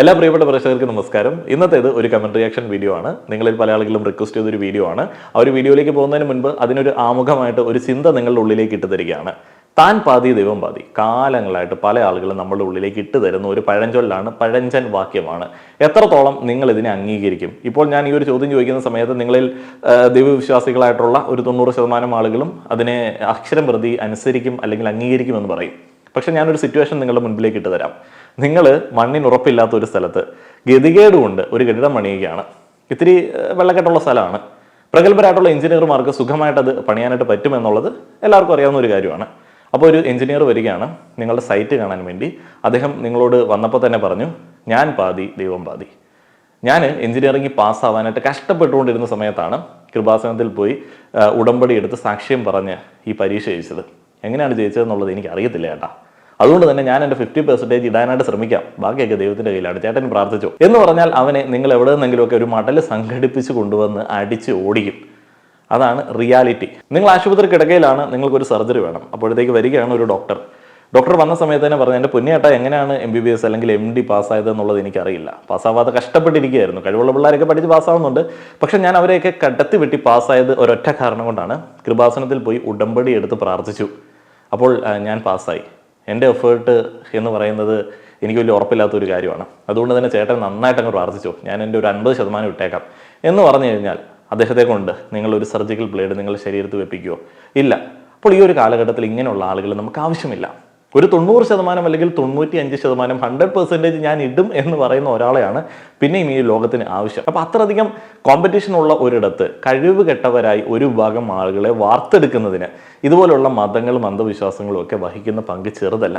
എല്ലാ പ്രിയപ്പെട്ട പ്രേക്ഷകർക്ക് നമസ്കാരം. ഇന്നത്തേത് ഒരു കമന്റ് റിയാക്ഷൻ വീഡിയോ ആണ്. നിങ്ങളിൽ പല ആളുകളും റിക്വസ്റ്റ് ചെയ്തൊരു വീഡിയോ ആണ്. ആ ഒരു വീഡിയോയിലേക്ക് പോകുന്നതിന് മുൻപ് അതിനൊരു ആമുഖമായിട്ട് ഒരു ചിന്ത നിങ്ങളുടെ ഉള്ളിലേക്ക് ഇട്ട് തരികയാണ്. താൻ പാതി ദൈവം പാതി. കാലങ്ങളായിട്ട് പല ആളുകളും നമ്മളുടെ ഉള്ളിലേക്ക് ഇട്ട് തരുന്ന ഒരു പഴഞ്ചൊല്ലാണ് പഴഞ്ചൻ വാക്യമാണ്. എത്രത്തോളം നിങ്ങൾ ഇതിനെ അംഗീകരിക്കും? ഇപ്പോൾ ഞാൻ ഈ ഒരു ചോദ്യം ചോദിക്കുന്ന സമയത്ത് നിങ്ങളിൽ ദൈവവിശ്വാസികളായിട്ടുള്ള ഒരു തൊണ്ണൂറ് ശതമാനം ആളുകളും അതിനെ അക്ഷരം പ്രതി അനുസരിക്കും അല്ലെങ്കിൽ അംഗീകരിക്കുമെന്ന് പറയും. പക്ഷെ ഞാനൊരു സിറ്റുവേഷൻ നിങ്ങളുടെ മുൻപിലേക്ക് ഇട്ട് തരാം. നിങ്ങൾ മണ്ണിന് ഉറപ്പില്ലാത്ത ഒരു സ്ഥലത്ത് ഗതികേടുകൊണ്ട് ഒരു കെട്ടിടം പണിയുകയാണ്. ഇത്തിരി വെള്ളക്കെട്ടുള്ള സ്ഥലമാണ്. പ്രഗത്ഭരായിട്ടുള്ള എഞ്ചിനീയർമാർക്ക് സുഖമായിട്ട് അത് പണിയാനായിട്ട് പറ്റുമെന്നുള്ളത് എല്ലാവർക്കും അറിയാവുന്ന ഒരു കാര്യമാണ്. അപ്പോൾ ഒരു എഞ്ചിനീയർ വരികയാണ് നിങ്ങളുടെ സൈറ്റ് കാണാൻ വേണ്ടി. അദ്ദേഹം നിങ്ങളോട് വന്നപ്പോൾ തന്നെ പറഞ്ഞു ഞാൻ പാതി ദൈവം പാതി. ഞാൻ എഞ്ചിനീയറിംഗ് പാസ്സാവാനായിട്ട് കഷ്ടപ്പെട്ടുകൊണ്ടിരുന്ന സമയത്താണ് കൃപാസനത്തിൽ പോയി ഉടമ്പടി എടുത്ത് സാക്ഷ്യം പറഞ്ഞ് ഈ പരീക്ഷ ജയിച്ചത്. എങ്ങനെയാണ് ജയിച്ചതെന്നുള്ളത് എനിക്ക് അറിയത്തില്ല ചേട്ടാ അതുകൊണ്ട് തന്നെ ഞാൻ എന്റെ ഫിഫ്റ്റി പെർസെന്റേജ് ഇടാനായിട്ട് ശ്രമിക്കാം. ബാക്കിയൊക്കെ ദൈവത്തിന്റെ കയ്യിലാണ്. ചേട്ടൻ പ്രാർത്ഥിച്ചു. എന്ന് പറഞ്ഞാൽ അവനെ നിങ്ങൾ എവിടെ നിന്നെങ്കിലുമൊക്കെ ഒരു മടൽ സംഘടിപ്പിച്ച് കൊണ്ടുവന്ന് അടിച്ച് ഓടിക്കും. അതാണ് റിയാലിറ്റി നിങ്ങൾ ആശുപത്രി കിടക്കയിലാണ് നിങ്ങൾക്കൊരു സർജറി വേണം. അപ്പോഴത്തേക്ക് വരികയാണ് ഒരു ഡോക്ടർ ഡോക്ടർ വന്ന സമയത്ത് തന്നെ പറഞ്ഞു എന്റെ പൊന്നിയേട്ട എങ്ങനെയാണ് എം ബി ബി എസ് അല്ലെങ്കിൽ എം ഡി പാസ്സായത് എന്നുള്ളത് എനിക്കറിയില്ല. പാസ്സാവാതെ കഷ്ടപ്പെട്ടിരിക്കുകയായിരുന്നു. കഴിവുള്ള പിള്ളേരൊക്കെ പഠിച്ച് പാസ്സാവുന്നുണ്ട് പക്ഷെ ഞാൻ അവരെയൊക്കെ കടത്തി വെട്ടി പാസ്സായത് ഒരൊറ്റ കാരണം കൊണ്ടാണ്. കൃപാസനത്തിൽ പോയി ഉടമ്പടി എടുത്ത് പ്രാർത്ഥിച്ചു. അപ്പോൾ ഞാൻ പാസ്സായി എന്റെ എഫേർട്ട് എന്ന് പറയുന്നത് എനിക്ക് വലിയ ഉറപ്പില്ലാത്ത ഒരു കാര്യമാണ്. അതുകൊണ്ട് തന്നെ ചേട്ടൻ നന്നായിട്ട് അങ്ങ് പ്രാർത്ഥിച്ചു ഞാൻ എന്റെ ഒരു അൻപത് ശതമാനം ഇട്ടേക്കാം. എന്ന് പറഞ്ഞു കഴിഞ്ഞാൽ അദ്ദേഹത്തെ കൊണ്ട് നിങ്ങൾ ഒരു സർജിക്കൽ ബ്ലേഡ് നിങ്ങളുടെ ശരീരത്ത് വെപ്പിക്കുമോ ഇല്ല. അപ്പോൾ ഈ ഒരു കാലഘട്ടത്തിൽ ഇങ്ങനെയുള്ള ആളുകൾ നമുക്ക് ആവശ്യമില്ല. ഒരു തൊണ്ണൂറ് ശതമാനം അല്ലെങ്കിൽ തൊണ്ണൂറ്റി അഞ്ച് ശതമാനം ഹൺഡ്രഡ് പെർസെന്റേജ് ഞാൻ ഇടും എന്ന് പറയുന്ന ഒരാളെയാണ് പിന്നെയും ഈ ലോകത്തിന് ആവശ്യം. അപ്പോൾ അത്രയധികം കോമ്പറ്റീഷൻ ഉള്ള ഒരിടത്ത് കഴിവ് കെട്ടവരായി ഒരു വിഭാഗം ആളുകളെ വാർത്തെടുക്കുന്നതിന് ഇതുപോലുള്ള മതങ്ങളും അന്ധവിശ്വാസങ്ങളും ഒക്കെ വഹിക്കുന്ന പങ്ക് ചെറുതല്ല.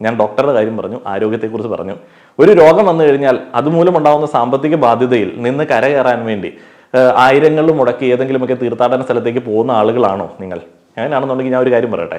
ഞാൻ ഡോക്ടറുടെ കാര്യം പറഞ്ഞു ആരോഗ്യത്തെക്കുറിച്ച് പറഞ്ഞു. ഒരു രോഗം വന്നു കഴിഞ്ഞാൽ അതുമൂലം ഉണ്ടാകുന്ന സാമ്പത്തിക ബാധ്യതയിൽ നിന്ന് കരകയറാൻ വേണ്ടി ആയിരങ്ങൾ മുടക്കി ഏതെങ്കിലുമൊക്കെ തീർത്ഥാടന സ്ഥലത്തേക്ക് പോകുന്ന ആളുകളാണോ നിങ്ങൾ? അങ്ങനെയാണെന്നുണ്ടെങ്കിൽ ഞാൻ ഒരു കാര്യം പറയട്ടെ?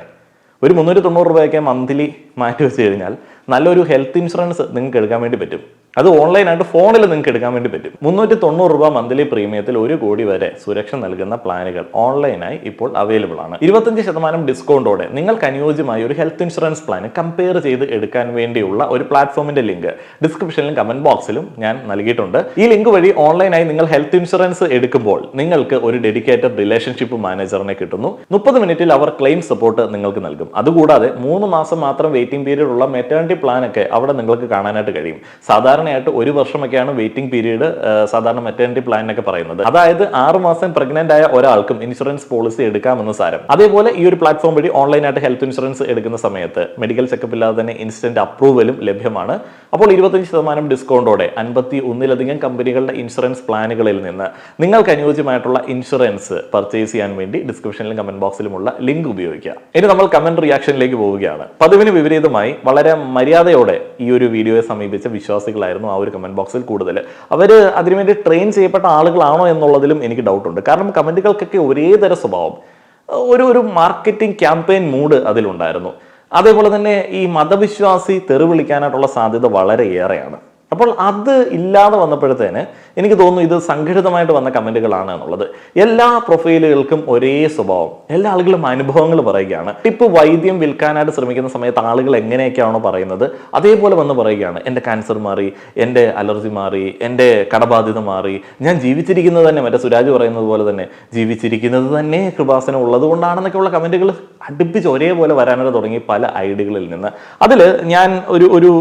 ഒരു മുന്നൂറ്റി തൊണ്ണൂറ് രൂപയൊക്കെ മന്ത്ലി മാറ്റി വെച്ച് കഴിഞ്ഞാൽ നല്ലൊരു ഹെൽത്ത് ഇൻഷുറൻസ് നിങ്ങൾക്ക് എടുക്കാൻ വേണ്ടി പറ്റും. അത് ഓൺലൈനായിട്ട് ഫോണിൽ നിങ്ങൾക്ക് എടുക്കാൻ വേണ്ടി പറ്റും. മുന്നൂറ്റി തൊണ്ണൂറ് രൂപ മന്ത്ലി പ്രീമിയത്തിൽ ഒരു കോടി വരെ സുരക്ഷ നൽകുന്ന പ്ലാനുകൾ ഓൺലൈനായി ഇപ്പോൾ അവൈലബിൾ ആണ്. ഇരുപത്തഞ്ച് ശതമാനം ഡിസ്കൗണ്ടോടെ നിങ്ങൾക്ക് അനുയോജ്യമായ ഒരു ഹെൽത്ത് ഇൻഷുറൻസ് പ്ലാൻ കമ്പയർ ചെയ്ത് എടുക്കാൻ വേണ്ടിയുള്ള ഒരു പ്ലാറ്റ്ഫോമിന്റെ ലിങ്ക് ഡിസ്ക്രിപ്ഷനിലും കമന്റ് ബോക്സിലും ഞാൻ നൽകിയിട്ടുണ്ട്. ഈ ലിങ്ക് വഴി ഓൺലൈനായി നിങ്ങൾ ഹെൽത്ത് ഇൻഷുറൻസ് എടുക്കുമ്പോൾ നിങ്ങൾക്ക് ഒരു ഡെഡിക്കേറ്റഡ് റിലേഷൻഷിപ്പ് മാനേജറിനെ കിട്ടുന്നു. മുപ്പത് മിനിറ്റിൽ അവർ ക്ലെയിം സപ്പോർട്ട് നിങ്ങൾക്ക് നൽകും. അതുകൂടാതെ മൂന്ന് മാസം മാത്രം വെയിറ്റിംഗ് പീരീഡ് ഉള്ള മെറ്റേണിറ്റി പ്ലാനൊക്കെ അവിടെ നിങ്ങൾക്ക് കാണാനായിട്ട് കഴിയും. സാധാരണയായിട്ട് ഒരു വർഷമൊക്കെയാണ് വെയിറ്റിംഗ് പീരീഡ് സാധാരണ മെറ്റേണിറ്റി പ്ലാനിനൊക്കെ പറയുന്നത്. അതായത് ആറ് മാസം പ്രഗ്നന്റ് ആയ ഒരാൾക്കും ഇൻഷുറൻസ് പോളിസി എടുക്കാമെന്ന് സാരം. അതേപോലെ ഈ ഒരു പ്ലാറ്റ്ഫോം വഴി ഓൺലൈനായിട്ട് ഹെൽത്ത് ഇൻഷുറൻസ് എടുക്കുന്ന സമയത്ത് മെഡിക്കൽ ചെക്കപ്പ് ഇല്ലാതെ തന്നെ ഇൻസ്റ്റന്റ് അപ്രൂവലും ലഭ്യമാണ്. അപ്പോൾ ഇരുപത്തഞ്ച് ശതമാനം ഡിസ്കൗണ്ടോടെ അൻപത്തി ഒന്നിലധികം കമ്പനികളുടെ ഇൻഷുറൻസ് പ്ലാനുകളിൽ നിന്ന് നിങ്ങൾക്ക് അനുയോജ്യമായിട്ടുള്ള ഇൻഷുറൻസ് പർച്ചേസ് ചെയ്യാൻ വേണ്ടി ഡിസ്ക്രിപ്ഷനിലും കമന്റ് ബോക്സിലുമുള്ള ലിങ്ക് ഉപയോഗിക്കുക. ഇനി നമ്മൾ കമന്റ് റിയാക്ഷനിലേക്ക് പോവുകയാണ്. പതിവിന് വിപരീതമായി വളരെ മര്യാദയോടെ ഈ ഒരു വീഡിയോയെ സമീപിച്ച വിശ്വാസികളായിരുന്നു ആ ഒരു കമന്റ് ബോക്സിൽ കൂടുതൽ. അവർ അതിനുവേണ്ടി ട്രെയിൻ ചെയ്യപ്പെട്ട ആളുകളാണോ എന്നുള്ളതിലും എനിക്ക് ഡൗട്ടുണ്ട് കാരണം കമന്റുകൾക്കൊക്കെ ഒരേ തര സ്വഭാവം. ഒരു ഒരു മാർക്കറ്റിംഗ് ക്യാമ്പയിൻ മൂഡ് അതിലുണ്ടായിരുന്നു. അതേപോലെ തന്നെ ഈ മതവിശ്വാസി തെറിവിളിക്കാനായിട്ടുള്ള സാധ്യത വളരെ ഏറെയാണ് അപ്പോൾ അത് ഇല്ലാതെ വന്നപ്പോഴത്തേന് എനിക്ക് തോന്നുന്നു ഇത് സംഘടിതമായിട്ട് വന്ന കമന്റുകളാണ് എന്നുള്ളത്. എല്ലാ പ്രൊഫൈലുകൾക്കും ഒരേ സ്വഭാവം. എല്ലാ ആളുകളും അനുഭവങ്ങൾ പറയുകയാണ്. ടിപ്പ് വൈദ്യം വിൽക്കാനായിട്ട് ശ്രമിക്കുന്ന സമയത്ത് ആളുകൾ എങ്ങനെയൊക്കെയാണോ പറയുന്നത് അതേപോലെ വന്ന് പറയുകയാണ്. എന്റെ ക്യാൻസർ മാറി എന്റെ അലർജി മാറി എന്റെ കടബാധ്യത മാറി. ഞാൻ ജീവിച്ചിരിക്കുന്നത് തന്നെ മറ്റേ സുരാജ് പറയുന്നത് പോലെ തന്നെ. ജീവിച്ചിരിക്കുന്നത് തന്നെ കൃപാസനം ഉള്ളത് കൊണ്ടാണെന്നൊക്കെയുള്ള കമന്റുകൾ അടുപ്പിച്ച് ഒരേപോലെ വരാനായിട്ട് തുടങ്ങി പല ഐഡികളിൽ നിന്ന്. അതിൽ ഞാൻ ഒരു ഒരു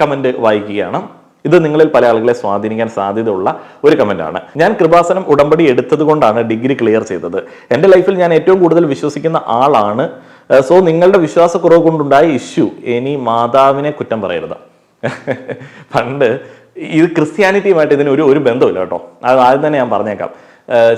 കമന്റ് വായിക്കുകയാണ്. ഇത് നിങ്ങളിൽ പല ആളുകളെ സ്വാധീനിക്കാൻ സാധ്യതയുള്ള ഒരു കമന്റാണ്. ഞാൻ കൃപാസനം ഉടമ്പടി എടുത്തത് കൊണ്ടാണ് ഡിഗ്രി ക്ലിയർ ചെയ്തത്. എന്റെ ലൈഫിൽ ഞാൻ ഏറ്റവും കൂടുതൽ വിശ്വസിക്കുന്ന ആളാണ്. സോ നിങ്ങളുടെ വിശ്വാസക്കുറവ് കൊണ്ടുണ്ടായ ഇഷ്യൂ ഇനി മാതാവിനെ കുറ്റം പറയരുത്. പണ്ട് ഇത് ക്രിസ്ത്യാനിറ്റിയുമായിട്ട് ഇതിന് ഒരു ഒരു ബന്ധമില്ല കേട്ടോ. അത് ആദ്യം തന്നെ ഞാൻ പറഞ്ഞേക്കാം.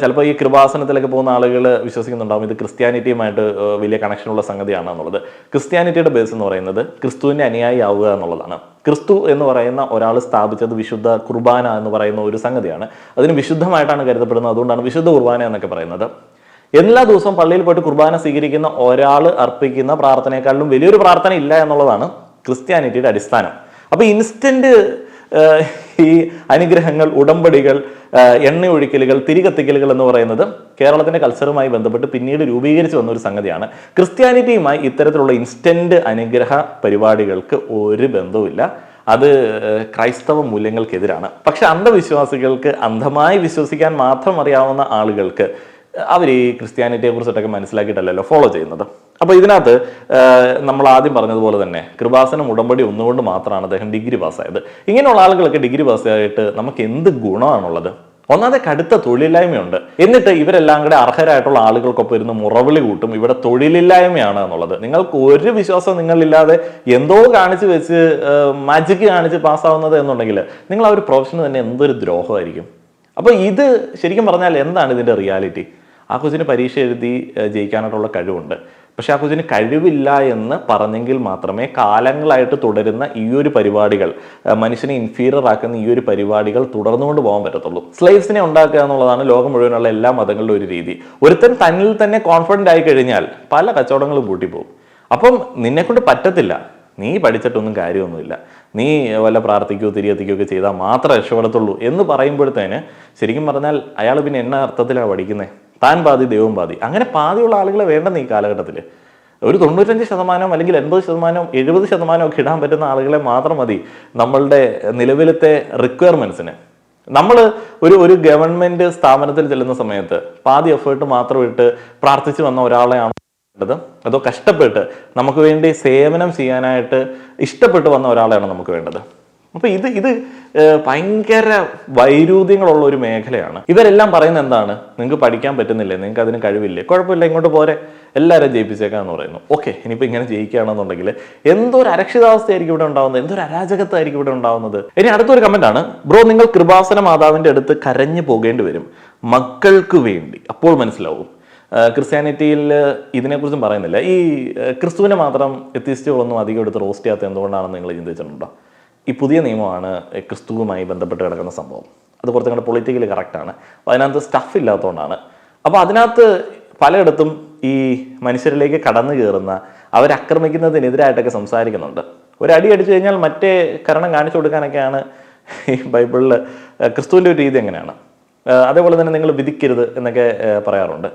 ചിലപ്പോൾ ഈ കൃപാസനത്തിലൊക്കെ പോകുന്ന ആളുകൾ വിശ്വസിക്കുന്നുണ്ടാവും. ഇത് ക്രിസ്ത്യാനിറ്റിയുമായിട്ട് വലിയ കണക്ഷനുള്ള സംഗതിയാണ് എന്നുള്ളത്. ക്രിസ്ത്യാനിറ്റിയുടെ ബേസ് എന്ന് പറയുന്നത് ക്രിസ്തുവിന്റെ അനുയായി ആവുക എന്നുള്ളതാണ്. ക്രിസ്തു എന്ന് പറയുന്ന ഒരാൾ സ്ഥാപിച്ചത് വിശുദ്ധ കുർബാന എന്ന് പറയുന്ന ഒരു സംഗതിയാണ്. അതിന് വിശുദ്ധമായിട്ടാണ് കരുതപ്പെടുന്നത്. അതുകൊണ്ടാണ് വിശുദ്ധ കുർബാന എന്നൊക്കെ പറയുന്നത്. എല്ലാ ദിവസവും പള്ളിയിൽ പോയിട്ട് കുർബാന സ്വീകരിക്കുന്ന ഒരാൾ അർപ്പിക്കുന്ന പ്രാർത്ഥനയെക്കാളും വലിയൊരു പ്രാർത്ഥന ഇല്ല എന്നുള്ളതാണ് ക്രിസ്ത്യാനിറ്റിയുടെ അടിസ്ഥാനം. അപ്പോൾ ഇൻസ്റ്റന്റ് ഈ അനുഗ്രഹങ്ങൾ ഉടമ്പടികൾ എണ്ണ ഒഴിക്കലുകൾ തിരികത്തിക്കലുകൾ എന്ന് പറയുന്നത് കേരളത്തിന്റെ കൾച്ചറുമായി ബന്ധപ്പെട്ട് പിന്നീട് രൂപീകരിച്ചു വന്ന ഒരു സംഗതിയാണ്. ക്രിസ്ത്യാനിറ്റിയുമായി ഇത്തരത്തിലുള്ള ഇൻസ്റ്റന്റ് അനുഗ്രഹ പരിപാടികൾക്ക് ഒരു ബന്ധവുമില്ല. അത് ക്രൈസ്തവ മൂല്യങ്ങൾക്കെതിരാണ്. പക്ഷെ അന്ധവിശ്വാസികൾക്ക് അന്ധമായി വിശ്വസിക്കാൻ മാത്രം അറിയാവുന്ന ആളുകൾക്ക് അവർ ഈ ക്രിസ്ത്യാനിറ്റിയെ കുറിച്ചിട്ടൊക്കെ മനസ്സിലാക്കിയിട്ടല്ലല്ലോ ഫോളോ ചെയ്യുന്നത്. അപ്പോൾ ഇതിനകത്ത് നമ്മൾ ആദ്യം പറഞ്ഞതുപോലെ തന്നെ കൃപാസനം ഉടമ്പടി ഒന്നുകൊണ്ട് മാത്രമാണ് അദ്ദേഹം ഡിഗ്രി പാസ്സായത്. ഇങ്ങനെയുള്ള ആളുകളൊക്കെ ഡിഗ്രി പാസ്സായിട്ട് നമുക്ക് എന്ത് ഗുണമാണുള്ളത്? ഒന്നാമതെ കടുത്ത തൊഴിലില്ലായ്മയുണ്ട്. എന്നിട്ട് ഇവരെല്ലാം കൂടെ അർഹരായിട്ടുള്ള ആളുകൾക്കൊപ്പം ഇരുന്ന് മുറവിളി കൂട്ടും ഇവിടെ തൊഴിലില്ലായ്മയാണ് എന്നുള്ളത്. നിങ്ങൾക്ക് ഒരു വിശ്വാസം നിങ്ങളില്ലാതെ എന്തോ കാണിച്ച് വെച്ച് മാജിക്ക് കാണിച്ച് പാസ്സാവുന്നത് എന്നുണ്ടെങ്കിൽ നിങ്ങൾ ആ ഒരു പ്രൊഫഷന് തന്നെ എന്തൊരു ദ്രോഹമായിരിക്കും? അപ്പോൾ ഇത് ശരിക്കും പറഞ്ഞാൽ എന്താണ് ഇതിന്റെ റിയാലിറ്റി ആ കൊച്ചിന് പരീക്ഷ എഴുതി ജയിക്കാനായിട്ടുള്ള കഴിവുണ്ട്. പക്ഷെ ആ കൊച്ചിന് കഴിവില്ല എന്ന് പറഞ്ഞെങ്കിൽ മാത്രമേ കാലങ്ങളായിട്ട് തുടരുന്ന ഈ ഒരു പരിപാടികൾ മനുഷ്യനെ ഇൻഫീരിയർ ആക്കുന്ന ഈ ഒരു പരിപാടികൾ തുടർന്നുകൊണ്ട് പോകാൻ പറ്റത്തുള്ളൂ. സ്ലേവ്സിനെ ഉണ്ടാക്കുക എന്നുള്ളതാണ് ലോകം മുഴുവനുള്ള എല്ലാ മതങ്ങളുടെ ഒരു രീതി. ഒരുത്തൻ തന്നിൽ തന്നെ കോൺഫിഡന്റ് ആയി കഴിഞ്ഞാൽ പല കച്ചവടങ്ങളും പൂട്ടിപ്പോകും. അപ്പം നിന്നെക്കൊണ്ട് പറ്റത്തില്ല. നീ പഠിച്ചിട്ടൊന്നും കാര്യമൊന്നുമില്ല. നീ വല്ല പ്രാർത്ഥിക്കുകയോ തിരിയെത്തിക്കുകയോ ഒക്കെ ചെയ്താൽ മാത്രമേ രക്ഷപ്പെടത്തുള്ളൂ എന്ന് പറയുമ്പോഴത്തേന് ശരിക്കും പറഞ്ഞാൽ അയാൾ പിന്നെ എന്ന അർത്ഥത്തിലാണ് പഠിക്കുന്നത്? താൻ പാതി ദൈവം പാതി. അങ്ങനെ പാതിയുള്ള ആളുകളെ വേണ്ടെന്ന് ഈ കാലഘട്ടത്തിൽ ഒരു തൊണ്ണൂറ്റഞ്ച് ശതമാനം അല്ലെങ്കിൽ എൺപത് ശതമാനം എഴുപത് ശതമാനം ഒക്കെ ഇടാൻ പറ്റുന്ന ആളുകളെ മാത്രം മതി നമ്മളുടെ നിലവിലത്തെ റിക്വയർമെൻസിന് നമ്മൾ ഒരു ഒരു ഗവൺമെന്റ് സ്ഥാപനത്തിൽ ചെല്ലുന്ന സമയത്ത് പാതി എഫേർട്ട് മാത്രം ഇട്ട് പ്രാർത്ഥിച്ചു വന്ന ഒരാളെയാണ് വേണ്ടത്. അതോ കഷ്ടപ്പെട്ട് നമുക്ക് വേണ്ടി സേവനം ചെയ്യാനായിട്ട് ഇഷ്ടപ്പെട്ട് വന്ന ഒരാളെയാണ് നമുക്ക് വേണ്ടത്. അപ്പൊ ഇത് ഇത് ഭയങ്കര വൈരുദ്ധ്യങ്ങളുള്ള ഒരു മേഖലയാണ്. ഇവരെല്ലാം പറയുന്നത് എന്താണ്? നിങ്ങൾക്ക് പഠിക്കാൻ പറ്റുന്നില്ലേ? നിങ്ങൾക്ക് അതിന് കഴിവില്ലേ? കുഴപ്പമില്ല ഇങ്ങോട്ട് പോരെ. എല്ലാവരും ജയിപ്പിച്ചേക്കാന്ന് പറയുന്നു. ഓക്കെ ഇനിയിപ്പോൾ ഇങ്ങനെ ജയിക്കുകയാണെന്നുണ്ടെങ്കിൽ എന്തോ ഒരു അരക്ഷിതാവസ്ഥയായിരിക്കും ഇവിടെ ഉണ്ടാവുന്നത്? എന്തൊരു അരാജകത്വമായിരിക്കും ഇവിടെ ഉണ്ടാവുന്നത്? ഇനി അടുത്തൊരു കമന്റ് ആണ്. ബ്രോ നിങ്ങൾ കൃപാസന മാതാവിന്റെ അടുത്ത് കരഞ്ഞു പോകേണ്ടി വരും. മക്കൾക്ക് വേണ്ടി. അപ്പോൾ മനസ്സിലാവും. ക്രിസ്ത്യാനിറ്റിയിൽ ഇതിനെക്കുറിച്ചും പറയുന്നില്ല. ഈ ക്രിസ്തുവിനെ മാത്രം എത്തിസ്റ്റുകളൊന്നും അധികം എടുത്ത് റോസ്റ്റ് ചെയ്യാത്ത എന്തുകൊണ്ടാണെന്ന് നിങ്ങൾ ചിന്തിച്ചിട്ടുണ്ടോ? ഈ പുതിയ നിയമമാണ് ക്രിസ്തുവുമായി ബന്ധപ്പെട്ട് കിടക്കുന്ന സംഭവം. അത് കുറച്ചും കൂടെ പൊളിറ്റിക്കലി കറക്റ്റാണ് അപ്പോൾ അതിനകത്ത് സ്റ്റഫ് ഇല്ലാത്തതുകൊണ്ടാണ് അപ്പോൾ അതിനകത്ത് പലയിടത്തും ഈ മനുഷ്യരിലേക്ക് കടന്നു കയറുന്ന അവരാക്രമിക്കുന്നതിനെതിരായിട്ടൊക്കെ സംസാരിക്കുന്നുണ്ട്. ഒരു അടി അടിച്ചു കഴിഞ്ഞാൽ മറ്റേ കരണം കാണിച്ചു കൊടുക്കാനൊക്കെയാണ് ഈ ബൈബിളിൽ ക്രിസ്തുവിന്റെ ഒരു രീതി എങ്ങനെയാണ്? അതേപോലെ തന്നെ നിങ്ങൾ വിധിക്കരുത് എന്നൊക്കെ പറയാറുണ്ട്.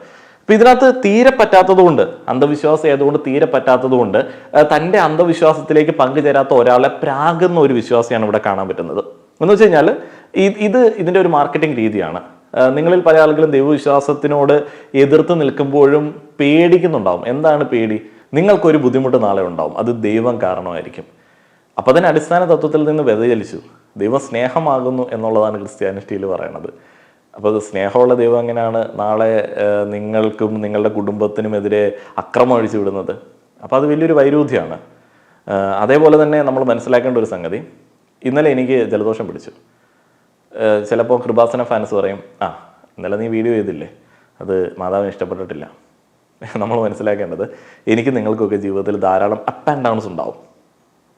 അപ്പൊ ഇതിനകത്ത് തീരെ പറ്റാത്തതുകൊണ്ട് അന്ധവിശ്വാസം ആയതുകൊണ്ട് തീരെ പറ്റാത്തതുകൊണ്ട് തന്റെ അന്ധവിശ്വാസത്തിലേക്ക് പങ്കുചേരാത്ത ഒരാളെ പ്രാഗെന്ന ഒരു വിശ്വാസിയാണ് ഇവിടെ കാണാൻ പറ്റുന്നത്. എന്ന് വെച്ച് കഴിഞ്ഞാൽ ഇത് ഇതിന്റെ ഒരു മാർക്കറ്റിംഗ് രീതിയാണ്. നിങ്ങളിൽ പല ആളുകളും ദൈവവിശ്വാസത്തിനോട് എതിർത്ത് നിൽക്കുമ്പോഴും പേടിക്കുന്നുണ്ടാവും. എന്താണ് പേടി? നിങ്ങൾക്കൊരു ബുദ്ധിമുട്ട് നാളെ ഉണ്ടാവും. അത് ദൈവം കാരണമായിരിക്കും. അപ്പൊ അതിന് അടിസ്ഥാന തത്വത്തിൽ നിന്ന് വ്യതിചലിച്ചു. ദൈവം സ്നേഹമാകുന്നു എന്നുള്ളതാണ് ക്രിസ്ത്യാനിറ്റിയിൽ പറയണത്. അപ്പോൾ സ്നേഹമുള്ള ദൈവം എങ്ങനെയാണ് നാളെ നിങ്ങൾക്കും നിങ്ങളുടെ കുടുംബത്തിനുമെതിരെ അക്രമം അഴിച്ചു വിടുന്നത്? അപ്പോൾ അത് വലിയൊരു വൈരുദ്ധ്യമാണ്. അതേപോലെ തന്നെ നമ്മൾ മനസ്സിലാക്കേണ്ട ഒരു സംഗതി. ഇന്നലെ എനിക്ക് ജലദോഷം പിടിച്ചു. ചിലപ്പോൾ കൃപാസന ഫാൻസ് പറയും ആ ഇന്നലെ നീ വീഡിയോ ചെയ്തില്ലേ? അത് മാതാവിന് ഇഷ്ടപ്പെട്ടിട്ടില്ല. നമ്മൾ മനസ്സിലാക്കേണ്ടത് എനിക്ക് നിങ്ങൾക്കൊക്കെ ജീവിതത്തിൽ ധാരാളം അപ്പ് ആൻഡ് ഡൗൺസ് ഉണ്ടാവും.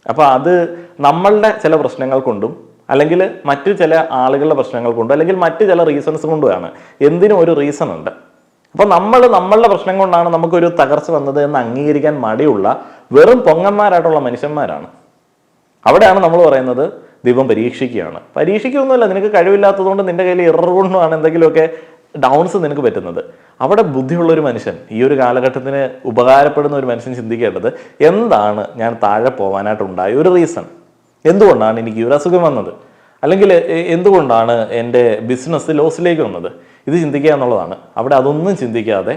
അപ്പോൾ അത് നമ്മളുടെ ചില പ്രശ്നങ്ങൾ കൊണ്ടും അല്ലെങ്കിൽ മറ്റു ചില ആളുകളുടെ പ്രശ്നങ്ങൾ കൊണ്ടോ അല്ലെങ്കിൽ മറ്റു ചില റീസൺസ് കൊണ്ടുമാണ്. എന്തിനും ഒരു റീസൺ ഉണ്ട്. അപ്പോൾ നമ്മൾ നമ്മളുടെ പ്രശ്നം കൊണ്ടാണ് നമുക്കൊരു തകർച്ച വന്നത് എന്ന് അംഗീകരിക്കാൻ മടിയുള്ള വെറും പൊങ്ങന്മാരായിട്ടുള്ള മനുഷ്യന്മാരാണ്. അവിടെയാണ് നമ്മൾ പറയുന്നത് ദൈവം പരീക്ഷിക്കുകയാണ്. പരീക്ഷിക്കുകയൊന്നുമല്ല നിനക്ക് കഴിവില്ലാത്തതുകൊണ്ട് നിന്റെ കയ്യിൽ ഇറർ കൊണ്ടുമാണ് എന്തെങ്കിലുമൊക്കെ ഡൗൺസ് നിനക്ക് പറ്റുന്നത്. അവിടെ ബുദ്ധിയുള്ള ഒരു മനുഷ്യൻ ഈ ഒരു കാലഘട്ടത്തിന് ഉപകാരപ്പെടുന്ന ഒരു മനുഷ്യൻ ചിന്തിക്കേണ്ടത് എന്താണ് ഞാൻ താഴെ പോകാനായിട്ടുണ്ടായ ഒരു റീസൺ എന്തുകൊണ്ടാണ് എനിക്ക് ഈ ഒരു അസുഖം വന്നത്? അല്ലെങ്കിൽ എന്തുകൊണ്ടാണ് എന്റെ ബിസിനസ് ലോസിലേക്ക് വന്നത്? ഇത് ചിന്തിക്കുക എന്നുള്ളതാണ്. അവിടെ അതൊന്നും ചിന്തിക്കാതെ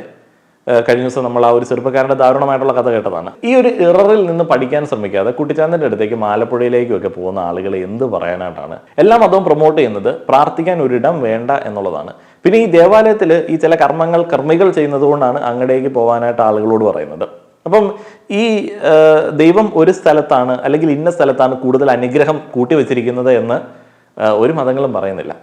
കഴിഞ്ഞ ദിവസം നമ്മൾ ആ ഒരു ചെറുപ്പക്കാരന്റെ ദാരുണമായിട്ടുള്ള കഥ കേട്ടതാണ്. ഈ ഒരു ഇററിൽ നിന്ന് പഠിക്കാൻ ശ്രമിക്കാതെ കുട്ടിച്ചാന്തന്റെ അടുത്തേക്ക് ആലപ്പുഴയിലേക്കും ഒക്കെ പോകുന്ന ആളുകൾ എന്ത് പറയാനായിട്ടാണ്? എല്ലാ മതവും പ്രൊമോട്ട് ചെയ്യുന്നത് പ്രാർത്ഥിക്കാൻ ഒരിടം വേണ്ട എന്നുള്ളതാണ്. പിന്നെ ഈ ദേവാലയത്തിൽ ഈ ചില കർമ്മങ്ങൾ കർമ്മികൾ ചെയ്യുന്നത് കൊണ്ടാണ് അങ്ങടേക്ക് പോകാനായിട്ട് ആളുകളോട് പറയുന്നത്. അപ്പം ഈ ദൈവം ഒരു സ്ഥലത്താണ് അല്ലെങ്കിൽ ഇന്ന സ്ഥലത്താണ് കൂടുതൽ അനുഗ്രഹം കൂട്ടി വെച്ചിരിക്കുന്നത് എന്ന് ഒരു മതങ്ങളും പറയുന്നില്ല.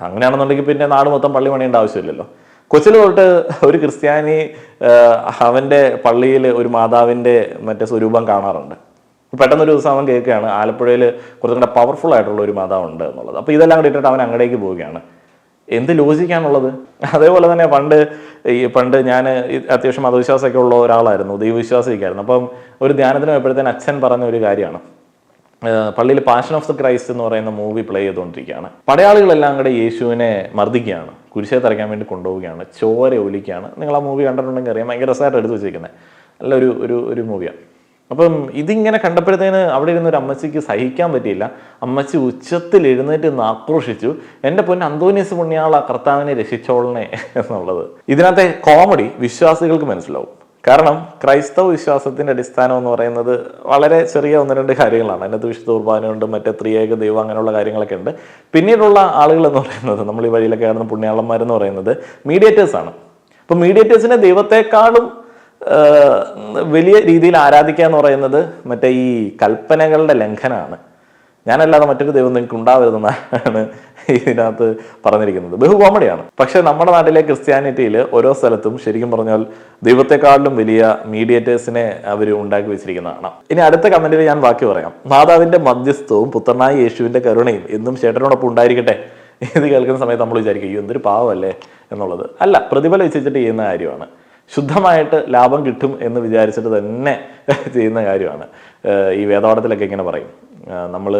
അങ്ങനെയാണെന്നുണ്ടെങ്കിൽ പിന്നെ നാട് മൊത്തം പള്ളി പണിയേണ്ട ആവശ്യമില്ലല്ലോ. കൊച്ചിൽ തൊട്ട് ഒരു ക്രിസ്ത്യാനി അവന്റെ പള്ളിയിൽ ഒരു മാതാവിന്റെ മറ്റേ സ്വരൂപം കാണാറുണ്ട്. പെട്ടെന്നൊരു ദിവസം അവൻ കേൾക്കുകയാണ് ആലപ്പുഴയിൽ കുറച്ചും കൂടെ പവർഫുൾ ആയിട്ടുള്ള ഒരു മാതാവുണ്ട് എന്നുള്ളത്. അപ്പോൾ ഇതെല്ലാം കൂടി ഇട്ടിട്ട് അവൻ അങ്ങടേക്ക് പോവുകയാണ്. എന്ത് ലോജിക്കാണുള്ളത്? അതേപോലെ തന്നെ പണ്ട് ഈ പണ്ട് ഞാൻ അത്യാവശ്യം മതവിശ്വാസമൊക്കെ ഉള്ള ഒരാളായിരുന്നു ദൈവവിശ്വാസിക്കായിരുന്നു അപ്പം ഒരു ധ്യാനത്തിന് പോയപ്പോഴത്തേന് അച്ഛൻ പറഞ്ഞ ഒരു കാര്യമാണ്. പള്ളിയിൽ പാഷൻ ഓഫ് ദ ക്രൈസ്റ്റ് എന്ന് പറയുന്ന മൂവി പ്ലേ ചെയ്തുകൊണ്ടിരിക്കുകയാണ്. പടയാളികളെല്ലാം കൂടെ യേശുവിനെ മർദ്ദിക്കുകയാണ്. കുരിശേ തറയ്ക്കാൻ വേണ്ടി കൊണ്ടുപോവുകയാണ്. ചോര ഒലിക്കുകയാണ്. നിങ്ങൾ ആ മൂവി കണ്ടിട്ടുണ്ടെങ്കിൽ അറിയാം. ഭയങ്കര രസമായിട്ട് എടുത്തു വെച്ചിരിക്കുന്നത്. നല്ല ഒരു ഒരു ഒരു മൂവിയാണ് അപ്പം ഇതിങ്ങനെ കണ്ടപ്പോഴത്തേന് അവിടെ ഇരുന്ന ഒരു അമ്മച്ചിക്ക് സഹിക്കാൻ പറ്റിയില്ല. അമ്മച്ചി ഉച്ചത്തിൽ എഴുന്നേറ്റ് നിന്ന് ആക്രോഷിച്ചു എന്റെ പൊന്ന് അന്തോനീസ് പുണ്യാള കർത്താവിനെ രക്ഷിച്ചോളണേ എന്നുള്ളത്. ഇതിനകത്തെ കോമഡി വിശ്വാസികൾക്ക് മനസ്സിലാവും. കാരണം ക്രൈസ്തവ വിശ്വാസത്തിന്റെ അടിസ്ഥാനം എന്ന് പറയുന്നത് വളരെ ചെറിയ ഒന്ന് രണ്ട് കാര്യങ്ങളാണ്. അതിനകത്ത് വിശുദ്ധ കുർബാനയുണ്ട് മറ്റേ ത്രിയേക ദൈവം അങ്ങനെയുള്ള കാര്യങ്ങളൊക്കെ ഉണ്ട്. പിന്നീടുള്ള ആളുകൾ എന്ന് പറയുന്നത് നമ്മൾ ഈ വഴിയിലൊക്കെ കാണുന്ന പുണ്യാളന്മാരെന്ന് പറയുന്നത് മീഡിയേറ്റേഴ്സാണ് ആണ്. അപ്പൊ മീഡിയേറ്റേഴ്സിനെ ദൈവത്തെക്കാളും വലിയ രീതിയിൽ ആരാധിക്കുക എന്ന് പറയുന്നത് മറ്റേ ഈ കൽപ്പനകളുടെ ലംഘനമാണ്. ഞാനല്ലാതെ മറ്റൊരു ദൈവം നിങ്ങൾക്ക് ഉണ്ടാവരുതെന്നാണ് ഇതിനകത്ത് പറഞ്ഞിരിക്കുന്നത്. ബഹു കോമഡിയാണ്. പക്ഷെ നമ്മുടെ നാട്ടിലെ ക്രിസ്ത്യാനിറ്റിയിൽ ഓരോ സ്ഥലത്തും ശരിക്കും പറഞ്ഞാൽ ദൈവത്തെക്കാളിലും വലിയ മീഡിയേറ്റേഴ്സിനെ അവർ ഉണ്ടാക്കി വെച്ചിരിക്കുന്നതാണ്. ഇനി അടുത്ത കമന്റിൽ ഞാൻ ബാക്കി പറയാം. മാതാവിന്റെ മധ്യസ്ഥവും പുത്രനായ യേശുവിന്റെ കരുണയും എന്നും ചേട്ടനോടൊപ്പം ഉണ്ടായിരിക്കട്ടെ? ഇത് കേൾക്കുന്ന സമയത്ത് നമ്മൾ വിചാരിക്കും "അയ്യോ, എന്തൊരു പാവമല്ലേ? എന്നുള്ളത്. അല്ല പ്രതിഫലം വെച്ചിട്ട് ചെയ്യുന്ന കാര്യമാണ്. ശുദ്ധമായിട്ട് ലാഭം കിട്ടും എന്ന് വിചാരിച്ചിട്ട് തന്നെ ചെയ്യുന്ന കാര്യമാണ്. ഈ വേദപാഠത്തിലൊക്കെ ഇങ്ങനെ പറയും. നമ്മൾ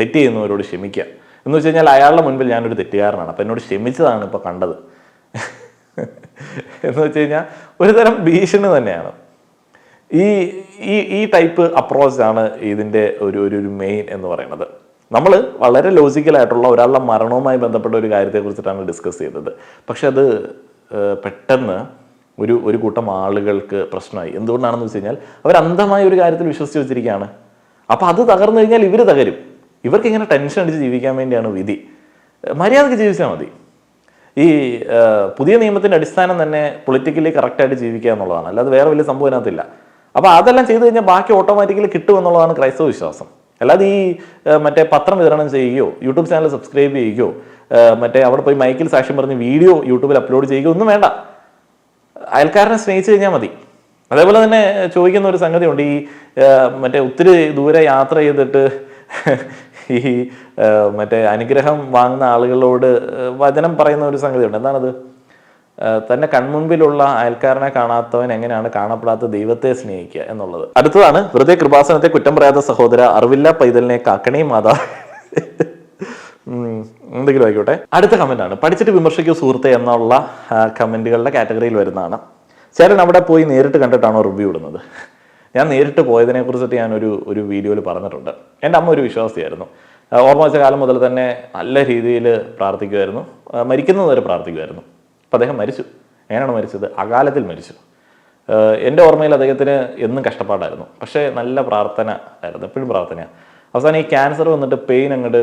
തെറ്റ് ചെയ്യുന്നവരോട് ക്ഷമിക്കുക എന്ന് വെച്ച് കഴിഞ്ഞാൽ അയാളുടെ മുൻപിൽ ഞാനൊരു തെറ്റുകാരനാണ്. അപ്പം എന്നോട് ക്ഷമിച്ചതാണ് ഇപ്പോൾ കണ്ടത്. എന്ന് വെച്ച് കഴിഞ്ഞാൽ ഒരു തരം ഭീഷണി തന്നെയാണ്. ഈ ഈ ഈ ടൈപ്പ് അപ്രോച്ചാണ് ഇതിന്റെ ഒരു ഒരു ഒരു മെയിൻ എന്ന് പറയുന്നത്. നമ്മൾ വളരെ ലോജിക്കലായിട്ടുള്ള ഒരാളുടെ മരണവുമായി ബന്ധപ്പെട്ട ഒരു കാര്യത്തെ കുറിച്ചിട്ടാണ് ഡിസ്കസ് ചെയ്തത്. പക്ഷെ അത് പെട്ടെന്ന് ഒരു ഒരു കൂട്ടം ആളുകൾക്ക് പ്രശ്നമായി. എന്തുകൊണ്ടാണെന്ന് വെച്ച് കഴിഞ്ഞാൽ അവർ അന്ധമായ ഒരു കാര്യത്തിൽ വിശ്വസിച്ച് വെച്ചിരിക്കുകയാണ്. അപ്പോൾ അത് തകർന്നു കഴിഞ്ഞാൽ ഇവർ തകരും. ഇവർക്ക് ഇങ്ങനെ ടെൻഷൻ അടിച്ച് ജീവിക്കാൻ വേണ്ടിയാണ് വിധി. മര്യാദയ്ക്ക് ജീവിച്ചാൽ മതി. ഈ പുതിയ നിയമത്തിന്റെ അടിസ്ഥാനം തന്നെ പൊളിറ്റിക്കലി കറക്റ്റായിട്ട് ജീവിക്കുക എന്നുള്ളതാണ്. അല്ലാതെ വേറെ വലിയ സംഭവം ഇതിനകത്തില്ല. അപ്പോൾ അതെല്ലാം ചെയ്തു കഴിഞ്ഞാൽ ബാക്കി ഓട്ടോമാറ്റിക്കലി കിട്ടും എന്നുള്ളതാണ് ക്രൈസ്തവ വിശ്വാസം. അല്ലാതെ ഈ മറ്റേ പത്രം വിതരണം ചെയ്യുകയോ യൂട്യൂബ് ചാനൽ സബ്സ്ക്രൈബ് ചെയ്യുകയോ മറ്റേ അവിടെ പോയി മൈക്കിൽ സാക്ഷ്യം പറഞ്ഞ് വീഡിയോ യൂട്യൂബിൽ അപ്ലോഡ് ചെയ്യുകയോ ഒന്നും വേണ്ട. അയൽക്കാരനെ സ്നേഹിച്ചു കഴിഞ്ഞാൽ മതി. അതേപോലെ തന്നെ ചോദിക്കുന്ന ഒരു സംഗതിയുണ്ട്. ഈ മറ്റേ ഒത്തിരി ദൂരെ യാത്ര ചെയ്തിട്ട് ഈ മറ്റേ അനുഗ്രഹം വാങ്ങുന്ന ആളുകളോട് വചനം പറയുന്ന ഒരു സംഗതിയുണ്ട്. എന്താണത്? തന്നെ കൺമുൻപിലുള്ള അയൽക്കാരനെ കാണാത്തവൻ എങ്ങനെയാണ് കാണപ്പെടാത്ത ദൈവത്തെ സ്നേഹിക്കുക എന്നുള്ളത്. അടുത്തതാണ് വെറുതെ കൃപാസനത്തെ കുറ്റം പറയാത്ത സഹോദര അറിവില്ല പൈതലിനെ കാക്കണേ മാതാ. എന്തെങ്കിലും ആയിക്കോട്ടെ. അടുത്ത കമന്റ് ആണ്. പഠിച്ചിട്ട് വിമർശിക്കൂ സുഹൃത്തെ എന്നുള്ള കമന്റുകളുടെ കാറ്റഗറിയിൽ വരുന്നതാണ്. ചേരൻ അവിടെ പോയി നേരിട്ട് കണ്ടിട്ടാണോ റിവ്യൂ ഇടുന്നത്? ഞാൻ നേരിട്ട് പോയതിനെ കുറിച്ചിട്ട് ഞാൻ ഒരു വീഡിയോയിൽ പറഞ്ഞിട്ടുണ്ട്. എന്റെ അമ്മ ഒരു വിശ്വാസിയായിരുന്നു. ഓർമ്മ വെച്ച കാലം മുതൽ തന്നെ നല്ല രീതിയിൽ പ്രാർത്ഥിക്കുമായിരുന്നു. മരിക്കുന്നത് വരെ പ്രാർത്ഥിക്കുമായിരുന്നു. അപ്പം അദ്ദേഹം മരിച്ചു. എങ്ങനെയാണ് മരിച്ചത്? അകാലത്തിൽ മരിച്ചു. എന്റെ ഓർമ്മയിൽ അദ്ദേഹത്തിന് എന്നും കഷ്ടപ്പാടായിരുന്നു. പക്ഷേ നല്ല പ്രാർത്ഥന ആയിരുന്നു എപ്പോഴും പ്രാർത്ഥനയാണ്. അവസാനം ഈ ക്യാൻസർ വന്നിട്ട് പെയിൻ അങ്ങോട്ട്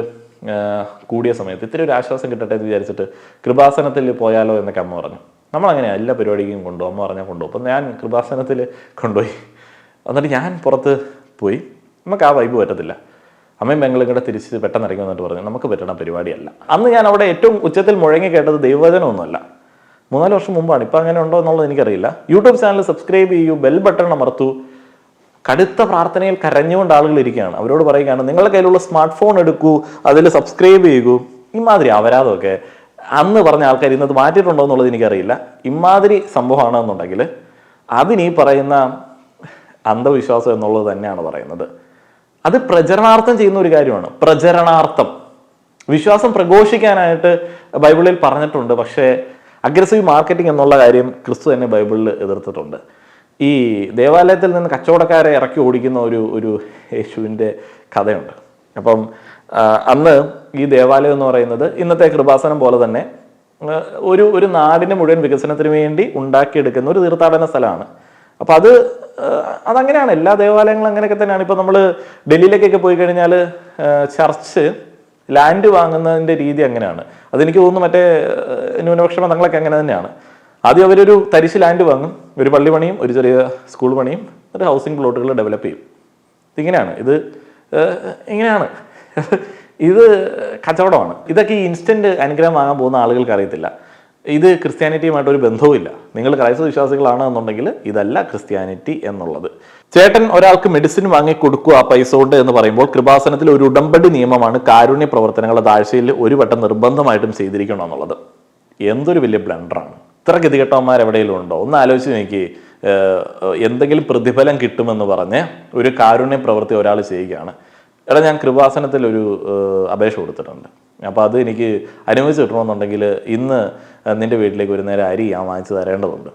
കൂടിയ സമയത്ത് ഇത്തിരി ഒരു ആശ്വാസം കിട്ടട്ടെ എന്ന് വിചാരിച്ചിട്ട് കൃപാസനത്തിൽ പോയാലോ എന്നൊക്കെ അമ്മ പറഞ്ഞു. നമ്മളങ്ങനെയാണ് എല്ലാ പരിപാടിക്കും കൊണ്ടുപോകും. അമ്മ പറഞ്ഞാൽ കൊണ്ടുപോകും. അപ്പം ഞാൻ കൃപാസനത്തിൽ കൊണ്ടുപോയി. എന്നിട്ട് ഞാൻ പുറത്ത് പോയി. നമുക്ക് ആ വൈബ് പറ്റത്തില്ല. അമ്മയും പെങ്ങളും കൂടെ തിരിച്ച് പെട്ടെന്ന് ഇറങ്ങി വന്നിട്ട് പറഞ്ഞു നമുക്ക് പറ്റണ പരിപാടിയല്ല. അന്ന് ഞാൻ അവിടെ ഏറ്റവും ഉച്ചത്തിൽ മുഴങ്ങി കേട്ടത് ദൈവവചനമൊന്നുമല്ല. മൂന്നാൽ വർഷം മുമ്പാണ്. ഇപ്പം അങ്ങനെ ഉണ്ടോ എന്നുള്ളത് എനിക്കറിയില്ല. യൂട്യൂബ് ചാനൽ സബ്സ്ക്രൈബ് ചെയ്യൂ ബെൽ ബട്ടൺ അമർത്തു. കടുത്ത പ്രാർത്ഥനയിൽ കരഞ്ഞുകൊണ്ട് ആളുകൾ ഇരിക്കുകയാണ്. അവരോട് പറയുകയാണ് നിങ്ങളുടെ കയ്യിലുള്ള സ്മാർട്ട് ഫോൺ എടുക്കൂ അതിൽ സബ്സ്ക്രൈബ് ചെയ്യൂ. ഇമാതിരി അപരാധമൊക്കെ അന്ന് പറഞ്ഞ ആൾക്കാർ ഇന്നത് മാറ്റിയിട്ടുണ്ടോ എന്നുള്ളത് എനിക്കറിയില്ല. ഇമാതിരി സംഭവമാണെന്നുണ്ടെങ്കിൽ അതിന് പറയുന്ന അന്ധവിശ്വാസം എന്നുള്ളത് തന്നെയാണ് പറയുന്നത്. അത് പ്രചരണാർത്ഥം ചെയ്യുന്ന ഒരു കാര്യമാണ്. പ്രചരണാർത്ഥം. വിശ്വാസം പ്രഘോഷിക്കാനായിട്ട് ബൈബിളിൽ പറഞ്ഞിട്ടുണ്ട്. പക്ഷേ അഗ്രസീവ് മാർക്കറ്റിംഗ് എന്നുള്ള കാര്യം ക്രിസ്തു തന്നെ ബൈബിളിൽ എതിർത്തിട്ടുണ്ട്. ഈ ദേവാലയത്തിൽ നിന്ന് കച്ചവടക്കാരെ ഇറക്കി ഓടിക്കുന്ന ഒരു ഒരു യേശുവിന്റെ കഥയുണ്ട്. അപ്പം അന്ന് ഈ ദേവാലയം എന്ന് പറയുന്നത് ഇന്നത്തെ കൃപാസനം പോലെ തന്നെ ഒരു ഒരു നാടിന്റെ മുഴുവൻ വികസനത്തിന് വേണ്ടി ഉണ്ടാക്കിയെടുക്കുന്ന ഒരു തീർത്ഥാടന സ്ഥലമാണ്. അപ്പൊ അത് അതങ്ങനെയാണ്. എല്ലാ ദേവാലയങ്ങളും അങ്ങനെയൊക്കെ തന്നെയാണ്. ഇപ്പൊ നമ്മൾ ഡൽഹിയിലേക്കൊക്കെ പോയി കഴിഞ്ഞാൽ ചർച്ച് ലാൻഡ് വാങ്ങുന്നതിന്റെ രീതി അങ്ങനെയാണ്. അതെനിക്ക് തോന്നുന്നു മറ്റേ ന്യൂനപക്ഷ മതങ്ങളൊക്കെ അങ്ങനെ തന്നെയാണ്. ആദ്യം അവരൊരു തരിശ് ലാൻഡ് വാങ്ങും. ഒരു പള്ളി പണിയും ഒരു ചെറിയ സ്കൂൾ പണിയും ഒരു ഹൗസിംഗ് പ്ലോട്ടുകൾ ഡെവലപ്പ് ചെയ്യും. ഇതിങ്ങനെയാണ്. ഇത് ഇങ്ങനെയാണ്. ഇത് കച്ചവടമാണ്. ഇതൊക്കെ ഈ ഇൻസ്റ്റന്റ് അനുഗ്രഹം വാങ്ങാൻ പോകുന്ന ആളുകൾക്ക് അറിയത്തില്ല. ഇത് ക്രിസ്ത്യാനിറ്റിയുമായിട്ട് ഒരു ബന്ധവുമില്ല. നിങ്ങൾ ക്രൈസ്തവ വിശ്വാസികളാണ് എന്നുണ്ടെങ്കിൽ ഇതല്ല ക്രിസ്ത്യാനിറ്റി എന്നുള്ളത്. ചേട്ടൻ ഒരാൾക്ക് മെഡിസിൻ വാങ്ങി കൊടുക്കുക ആ പൈസ കൊണ്ട് എന്ന് പറയുമ്പോൾ കൃപാസനത്തിൽ ഒരു ഉടമ്പടി നിയമമാണ് കാരുണ്യ പ്രവർത്തനങ്ങളുടെ താഴ്ചയിൽ ഒരു വട്ടം നിർബന്ധമായിട്ടും ചെയ്തിരിക്കണം എന്നുള്ളത്. എന്തൊരു വലിയ ബ്ലണ്ടറാണ് ഇത്ര ഗതികെട്ടവന്മാർ എവിടെയെങ്കിലും ഉണ്ടോ? ഒന്ന് ആലോചിച്ച് നോക്കി എന്തെങ്കിലും പ്രതിഫലം കിട്ടുമെന്ന് പറഞ്ഞ് ഒരു കാരുണ്യ പ്രവൃത്തി ഒരാൾ ചെയ്യുകയാണ്. എടാ ഞാൻ കൃപാസനത്തിൽ ഒരു അപേക്ഷ കൊടുത്തിട്ടുണ്ട്. അപ്പോൾ അത് എനിക്ക് അനുവദിച്ച് കിട്ടണമെന്നുണ്ടെങ്കിൽ ഇന്ന് നിന്റെ വീട്ടിലേക്ക് ഒരു നേരം അരി ഞാൻ വാങ്ങിച്ചു തരേണ്ടതുണ്ട്.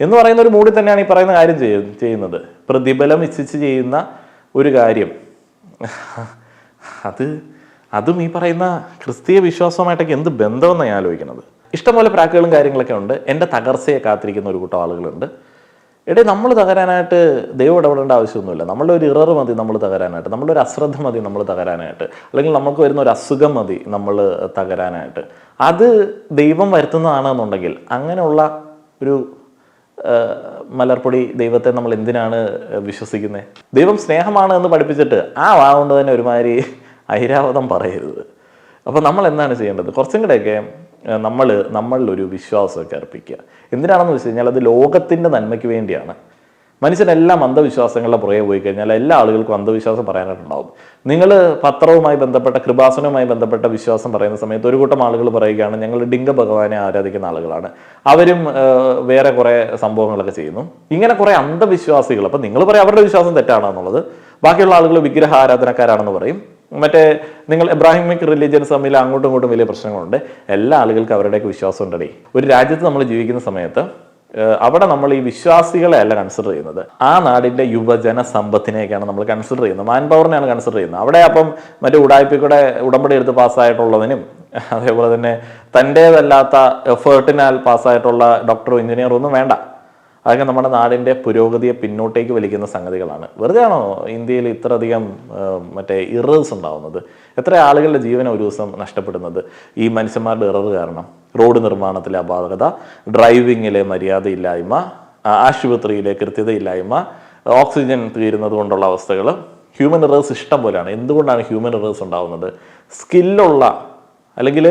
എന്ന് പറയുന്ന ഒരു മൂടി തന്നെയാണ് ഈ പറയുന്ന കാര്യം ചെയ്യ- ചെയ്യുന്നത്. പ്രതിഫലം ഇച്ഛിച്ച് ചെയ്യുന്ന ഒരു കാര്യം. അത് അതും ഈ പറയുന്ന ക്രിസ്തീയ വിശ്വാസവുമായിട്ടൊക്കെ എന്ത് ബന്ധമെന്നാണ് ഞാൻ ആലോചിക്കുന്നത്. ഇഷ്ടംപോലെ പ്രാക്കുകളും കാര്യങ്ങളൊക്കെ ഉണ്ട്. എന്റെ തകർച്ചയെ കാത്തിരിക്കുന്ന ഒരു കൂട്ടം ആളുകളുണ്ട്. എടേ നമ്മൾ തകരാനായിട്ട് ദൈവം ഇടപെടേണ്ട ആവശ്യമൊന്നുമില്ല. നമ്മളുടെ ഒരു ഇറർ മതി നമ്മൾ തകരാനായിട്ട്. നമ്മളുടെ ഒരു അശ്രദ്ധ മതി നമ്മൾ തകരാനായിട്ട്. അല്ലെങ്കിൽ നമുക്ക് വരുന്ന ഒരു അസുഖം മതി നമ്മൾ തകരാനായിട്ട്. അത് ദൈവം വരുത്തുന്നതാണെന്നുണ്ടെങ്കിൽ അങ്ങനെയുള്ള ഒരു മലർപ്പൊടി ദൈവത്തെ നമ്മൾ എന്തിനാണ് വിശ്വസിക്കുന്നത് ദൈവം സ്നേഹമാണ് എന്ന് പഠിപ്പിച്ചിട്ട് ആ വാ കൊണ്ട് തന്നെ ഒരുമാതിരി ഐരാവതം പറയരുത്. അപ്പോൾ നമ്മൾ എന്താണ് ചെയ്യേണ്ടത്? കുറച്ചും കൂടെയൊക്കെ നമ്മൾ നമ്മളിലൊരു വിശ്വാസമൊക്കെ അർപ്പിക്കുക. എന്തിനാണെന്ന് വെച്ച് കഴിഞ്ഞാൽ അത് ലോകത്തിന്റെ നന്മയ്ക്ക് വേണ്ടിയാണ്. മനുഷ്യനെല്ലാം അന്ധവിശ്വാസങ്ങളുടെ പുറകെ പോയി കഴിഞ്ഞാൽ എല്ലാ ആളുകൾക്കും അന്ധവിശ്വാസം പറയാനായിട്ടുണ്ടാവും. നിങ്ങൾ പത്രവുമായി ബന്ധപ്പെട്ട കൃപാസനവുമായി ബന്ധപ്പെട്ട വിശ്വാസം പറയുന്ന സമയത്ത് ഒരു കൂട്ടം ആളുകൾ പറയുകയാണ് ഞങ്ങൾ ഡിംഗ ഭഗവാനെ ആരാധിക്കുന്ന ആളുകളാണ്. അവരും വേറെ കുറേ സംഭവങ്ങളൊക്കെ ചെയ്യുന്നു. ഇങ്ങനെ കുറേ അന്ധവിശ്വാസികൾ അപ്പം നിങ്ങൾ പറയും അവരുടെ വിശ്വാസം തെറ്റാണെന്നുള്ളത്. ബാക്കിയുള്ള ആളുകൾ വിഗ്രഹ ആരാധനക്കാരാണെന്ന് പറയും. മറ്റേ നിങ്ങൾ എബ്രാഹിമിക് റിലീജിയൻസ് തമ്മിൽ അങ്ങോട്ടും ഇങ്ങോട്ടും വലിയ പ്രശ്നങ്ങളുണ്ട്. എല്ലാ ആളുകൾക്കും അവരുടെയൊക്കെ വിശ്വാസം ഉണ്ടടി ഒരു രാജ്യത്ത് നമ്മൾ ജീവിക്കുന്ന സമയത്ത് അവിടെ നമ്മൾ ഈ വിശ്വാസികളെ അല്ല കൺസിഡർ ചെയ്യുന്നത്. ആ നാടിന്റെ യുവജന സമ്പത്തിനെയൊക്കെയാണ് നമ്മൾ കൺസിഡർ ചെയ്യുന്നത്. മാൻ പവറിനെയാണ് കൺസിഡർ ചെയ്യുന്നത്. അവിടെ അപ്പം മറ്റേ ഉടായ്പയുടെ ഉടമ്പടി എടുത്ത് പാസ്സായിട്ടുള്ളവനും അതേപോലെ തന്നെ തന്റേതല്ലാത്ത എഫേർട്ടിനാൽ പാസ്സായിട്ടുള്ള ഡോക്ടറോ എഞ്ചിനീയറോ ഒന്നും വേണ്ട. അതൊക്കെ നമ്മുടെ നാടിന്റെ പുരോഗതിയെ പിന്നോട്ടേക്ക് വലിക്കുന്ന സംഗതികളാണ്. വെറുതെ ആണോ ഇന്ത്യയിൽ ഇത്രയധികം മറ്റേ ഇറേഴ്സ് ഉണ്ടാവുന്നത്? എത്ര ആളുകളുടെ ജീവനം ഒരു ദിവസം നഷ്ടപ്പെടുന്നത്? ഈ മനുഷ്യന്മാരുടെ ഇറർ കാരണം റോഡ് നിർമ്മാണത്തിലെ അപാകത ഡ്രൈവിങ്ങിലെ മര്യാദയില്ലായ്മ ആശുപത്രിയിലെ കൃത്യതയില്ലായ്മ ഓക്സിജൻ തീരുന്നത് കൊണ്ടുള്ള അവസ്ഥകൾ ഹ്യൂമൻ ഇറേഴ്സ് ഇഷ്ടം പോലെയാണ്. എന്തുകൊണ്ടാണ് ഹ്യൂമൻ ഇറേഴ്സ് ഉണ്ടാവുന്നത്? സ്കില്ലുള്ള അല്ലെങ്കിൽ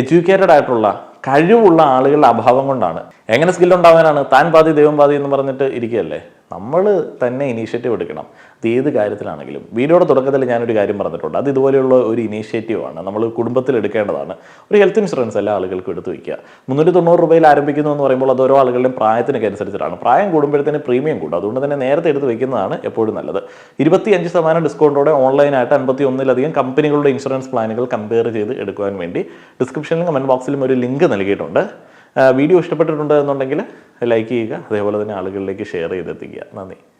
എഡ്യൂക്കേറ്റഡ് ആയിട്ടുള്ള കഴിവുള്ള ആളുകളുടെ അഭാവം കൊണ്ടാണ്. എങ്ങനെ സ്കിൽ ഉണ്ടാവാനാണ്? താൻ പാതി ദൈവം പാതി എന്ന് പറഞ്ഞിട്ട് ഇരിക്കുകയല്ലേ? നമ്മൾ തന്നെ ഇനീഷ്യേറ്റീവ് എടുക്കണം. അത് ഏത് കാര്യത്തിലാണെങ്കിലും. വീഡിയോയുടെ തുടക്കത്തിൽ ഞാനൊരു കാര്യം പറഞ്ഞിട്ടുണ്ട്. അത് ഇതുപോലെയുള്ള ഒരു ഇനീഷ്യേറ്റീവാണ് നമ്മൾ കുടുംബത്തിൽ എടുക്കേണ്ടതാണ്. ഒരു ഹെൽത്ത് ഇൻഷുറൻസ് എല്ലാ ആളുകൾക്കും എടുത്തു വയ്ക്കുക മുന്നൂറ്റി തൊണ്ണൂറ് രൂപയിൽ ആരംഭിക്കുന്നു എന്ന് പറയുമ്പോൾ അത് ഓരോ ആളുകളുടെയും പ്രായത്തിനൊക്കെ അനുസരിച്ചിട്ടാണ് പ്രായം കൂടുമ്പോഴത്തേന് പ്രീമിയം കൂടും. അതുകൊണ്ട് തന്നെ നേരത്തെ എടുത്ത് വയ്ക്കുന്നതാണ് എപ്പോഴും നല്ലത്. ഇരുപത്തി അഞ്ച് ശതമാനം ഡിസ്കൗണ്ടോടെ ഓൺലൈനായിട്ട് അൻപത്തി ഒന്നിലധികം കമ്പനികളുടെ ഇൻഷുറൻസ് പ്ലാനുകൾ കമ്പയർ ചെയ്ത് എടുക്കുവാൻ വേണ്ടി ഡിസ്ക്രിപ്ഷനിലും കമന്റ് ബോക്സിലും ഒരു ലിങ്ക് നൽകിയിട്ടുണ്ട്. വീഡിയോ ഇഷ്ടപ്പെട്ടിട്ടുണ്ട് എന്നുണ്ടെങ്കിൽ ലൈക്ക് ചെയ്യുക അതേപോലെ തന്നെ ആളുകളിലേക്ക് ഷെയർ ചെയ്തെത്തിക്കുക. നന്ദി.